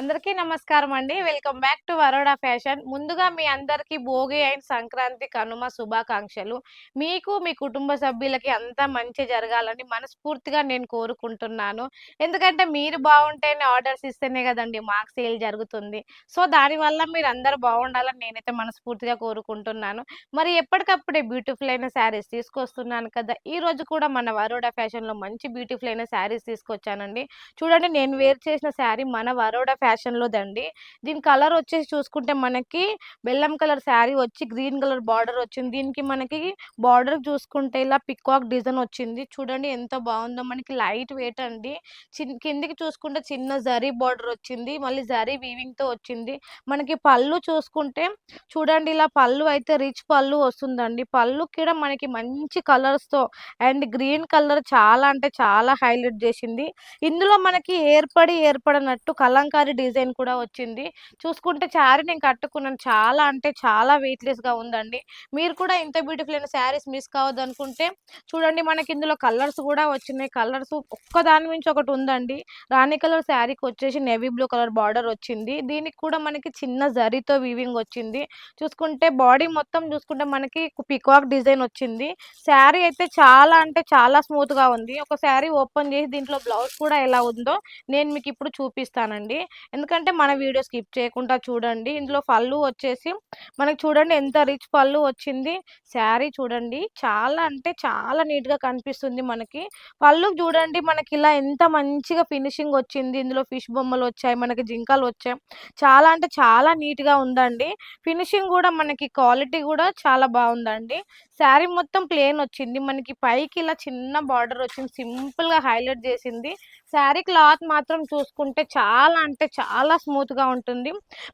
అందరికీ నమస్కారం అండి. Welcome back to Varoda fashion. ముందుగా మీ అందరికీ భోగి అండ్ సంక్రాంతి కనుమ శుభాకాంక్షలు. మీకు మీ కుటుంబ సభ్యులకి అంతా మంచి జరగాలని మనస్ఫూర్తిగా నేను కోరుకుంటున్నాను. ఎందుకంటే మీరు బాగుంటేనే ఆర్డర్స్ ఇస్తేనే కదండి మాకు సేల్ జరుగుతుంది. సో దానివల్ల మీరు అందరు బాగుండాలని నేనైతే మనస్ఫూర్తిగా కోరుకుంటున్నాను. మరి ఎప్పటికప్పుడే బ్యూటిఫుల్ అయిన శారీస్ తీసుకొస్తున్నాను కదా ఈ రోజు కూడా మన వరోడా ఫ్యాషన్లో మంచి బ్యూటిఫుల్ అయిన శారీస్ తీసుకొచ్చానండి. చూడండి నేను వేర్ చేసిన శారీ మన వరోడా ఫ్యాషన్లో దండి దీని కలర్ వచ్చేసి చూసుకుంటే మనకి బెల్లం కలర్ శారీ వచ్చి గ్రీన్ కలర్ బార్డర్ వచ్చింది. దీనికి మనకి బార్డర్ చూసుకుంటే ఇలా పిక్వాక్ డిజైన్ వచ్చింది. చూడండి ఎంత బాగుందో మనకి లైట్ వెయిట్ అండి. కిందికి చూసుకుంటే చిన్న జరీ బార్డర్ వచ్చింది. మళ్ళీ జరీ వీవింగ్తో వచ్చింది. మనకి పళ్ళు చూసుకుంటే చూడండి ఇలా పళ్ళు అయితే రిచ్ పళ్ళు వస్తుందండి. పళ్ళు కూడా మనకి మంచి కలర్స్తో అండ్ గ్రీన్ కలర్ చాలా అంటే చాలా హైలైట్ చేసింది. ఇందులో మనకి ఏర్పడి ఏర్పడినట్టు కలంకారీ డిజైన్ కూడా వచ్చింది. చూసుకుంటే శారీ నేను కట్టుకున్నాను. చాలా అంటే చాలా వెయిట్లెస్గా ఉందండి. మీరు కూడా ఇంత బ్యూటిఫుల్ అయిన శారీస్ మిస్ కావద్దు అనుకుంటే చూడండి మనకి ఇందులో కలర్స్ కూడా వచ్చినాయి. కలర్స్ ఒక్కదాని నుంచి ఒకటి ఉందండి. రాణి కలర్ శారీకి వచ్చేసి నేవీ బ్లూ కలర్ బార్డర్ వచ్చింది. దీనికి కూడా మనకి చిన్న జరీతో వీవింగ్ వచ్చింది. చూసుకుంటే బాడీ మొత్తం చూసుకుంటే మనకి పికాక్ డిజైన్ వచ్చింది. శారీ అయితే చాలా అంటే చాలా స్మూత్గా ఉంది. ఒక శారీ ఓపెన్ చేసి దీంట్లో బ్లౌజ్ కూడా ఎలా ఉందో నేను మీకు ఇప్పుడు చూపిస్తానండి. ఎందుకంటే మన వీడియో స్కిప్ చేయకుండా చూడండి. ఇందులో పళ్ళు వచ్చేసి మనకి చూడండి ఎంత రిచ్ పళ్ళు వచ్చింది. శారీ చూడండి. చాలా అంటే చాలా నీట్గా కనిపిస్తుంది మనకి. పళ్ళు చూడండి మనకి ఇలా ఎంత మంచిగా ఫినిషింగ్ వచ్చింది. ఇందులో ఫిష్ బొమ్మలు వచ్చాయి మనకి జింకలు వచ్చాయి. చాలా అంటే చాలా నీట్గా ఉందండి. ఫినిషింగ్ కూడా మనకి క్వాలిటీ కూడా చాలా బాగుందండి. శారీ మొత్తం ప్లేన్ వచ్చింది. మనకి పైకి ఇలా చిన్న బార్డర్ వచ్చింది. సింపుల్గా హైలైట్ చేసింది. శారీ క్లాత్ మాత్రం చూసుకుంటే చాలా అంటే చాలా స్మూత్గా ఉంటుంది.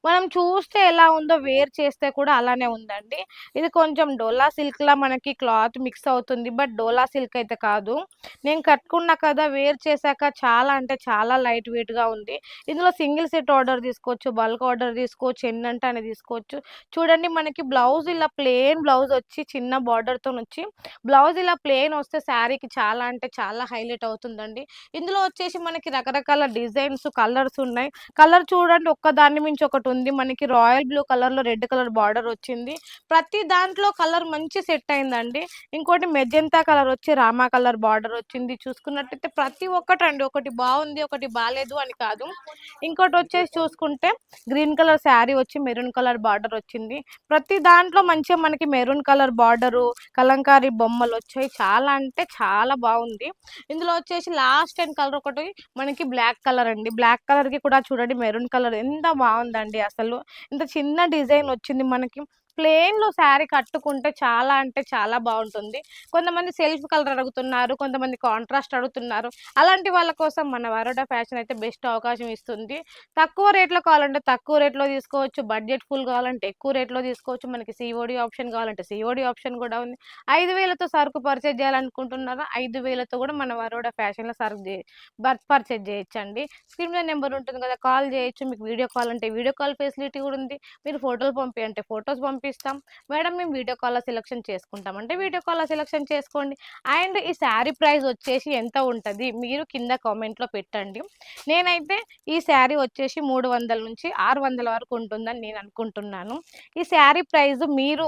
మనం చూస్తే ఎలా ఉందో వేర్ చేస్తే కూడా అలానే ఉందండి. ఇది కొంచెం డోలా సిల్క్లా మనకి క్లాత్ మిక్స్ అవుతుంది. బట్ డోలా సిల్క్ అయితే కాదు. నేను కట్టుకున్నా కదా వేర్ చేశాక చాలా అంటే చాలా లైట్ వెయిట్గా ఉంది. ఇందులో సింగిల్ సెట్ ఆర్డర్ తీసుకోవచ్చు బల్క్ ఆర్డర్ తీసుకోవచ్చు ఎన్నంటే అని తీసుకోవచ్చు. చూడండి మనకి బ్లౌజ్ ఇలా ప్లెయిన్ బ్లౌజ్ వచ్చి చిన్న బార్డర్తో వచ్చి బ్లౌజ్ ఇలా ప్లెయిన్ వస్తే శారీకి చాలా అంటే చాలా హైలైట్ అవుతుందండి. ఇందులో వచ్చేసి మనకి రకరకాల డిజైన్స్ కలర్స్ ఉన్నాయి. కలర్ చూడండి ఒక్క దాని మించి ఒకటి ఉంది. మనకి రాయల్ బ్లూ కలర్లో రెడ్ కలర్ బార్డర్ వచ్చింది. ప్రతి దాంట్లో కలర్ మంచి సెట్ అయిందండి. ఇంకోటి మెజెంతా కలర్ వచ్చి రామా కలర్ బార్డర్ వచ్చింది. చూసుకున్నట్టయితే ప్రతి ఒక్కటి అండి ఒకటి బాగుంది ఒకటి బాగాలేదు అని కాదు. ఇంకోటి వచ్చేసి చూసుకుంటే గ్రీన్ కలర్ శారీ వచ్చి మెరూన్ కలర్ బార్డర్ వచ్చింది. ప్రతి దాంట్లో మంచిగా మనకి మెరూన్ కలర్ బార్డరు కలంకారీ బొమ్మలు వచ్చాయి. చాలా అంటే చాలా బాగుంది. ఇందులో వచ్చేసి లాస్ట్ అండ్ కలర్ ఒకటి మనకి బ్లాక్ కలర్ అండి. బ్లాక్ కలర్కి కూడా చూడండి మెరూన్ కలర్ ఎంత బాగుందండి అసలు. ఇంత చిన్న డిజైన్ వచ్చింది మనకి. ప్లెయిన్లో శారీ కట్టుకుంటే చాలా అంటే చాలా బాగుంటుంది. కొంతమంది సెల్ఫ్ కలర్ అడుగుతున్నారు కొంతమంది కాంట్రాస్ట్ అడుగుతున్నారు. అలాంటి వాళ్ళ కోసం మన వరోడా ఫ్యాషన్ అయితే బెస్ట్ అవకాశం ఇస్తుంది. తక్కువ రేట్లో కావాలంటే తక్కువ రేట్లో తీసుకోవచ్చు. బడ్జెట్ ఫుల్ కావాలంటే ఎక్కువ రేట్లో తీసుకోవచ్చు. మనకి సిఓడి ఆప్షన్ కావాలంటే సిఓడి ఆప్షన్ కూడా ఉంది. ఐదు వేలతో సరుకు పర్చేజ్ చేయాలనుకుంటున్నారా? ఐదు వేలతో కూడా మన వరోడా ఫ్యాషన్లో సరుకు చే బర్త్ పర్చేజ్ చేయొచ్చండి. స్క్రీన్ మీద నెంబర్ ఉంటుంది కదా కాల్ చేయొచ్చు. మీకు వీడియో కాల్ అంటే వీడియో కాల్ ఫెసిలిటీ కూడా ఉంది. మీరు ఫోటోలు పంపి అంటే ఫొటోస్ పంపిస్తాం మేడం మేము వీడియో కాల్లో సెలెక్షన్ చేసుకుంటాం. అంటే వీడియో కాల్లో సెలెక్షన్ చేసుకోండి. అండ్ ఈ శారీ ప్రైస్ వచ్చేసి ఎంత ఉంటుంది? మీరు కింద కామెంట్లో పెట్టండి. నేనైతే ఈ శారీ వచ్చేసి మూడు వందల నుంచి ఆరు వందల వరకు ఉంటుందని నేను అనుకుంటున్నాను. ఈ శారీ ప్రైస్ మీరు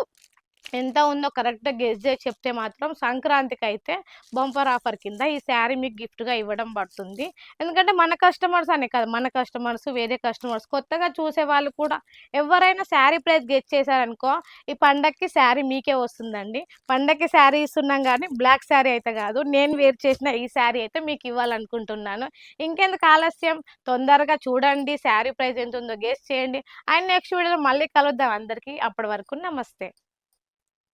ఎంత ఉందో కరెక్ట్గా గెస్ చేసి చెప్తే మాత్రం సంక్రాంతికి అయితే బంపర్ ఆఫర్ కింద ఈ శారీ మీకు గిఫ్ట్గా ఇవ్వడం పడుతుంది. ఎందుకంటే మన కస్టమర్స్ అనే కాదు మన కస్టమర్స్ వేరే కస్టమర్స్ కొత్తగా చూసే వాళ్ళు కూడా ఎవరైనా శారీ ప్రైస్ గెస్ చేశారనుకో ఈ పండక్కి శారీ మీకే వస్తుందండి. పండక్కి శారీ ఇస్తున్నాం కానీ బ్లాక్ శారీ అయితే కాదు నేను వేరు చేసిన ఈ శారీ అయితే మీకు ఇవ్వాలనుకుంటున్నాను. ఇంకెందుకు ఆలస్యం? తొందరగా చూడండి శారీ ప్రైస్ ఎంత ఉందో గెస్ చేయండి. అండ్ నెక్స్ట్ వీడియోలో మళ్ళీ కలుద్దాం అందరికీ. అప్పటి వరకు నమస్తే.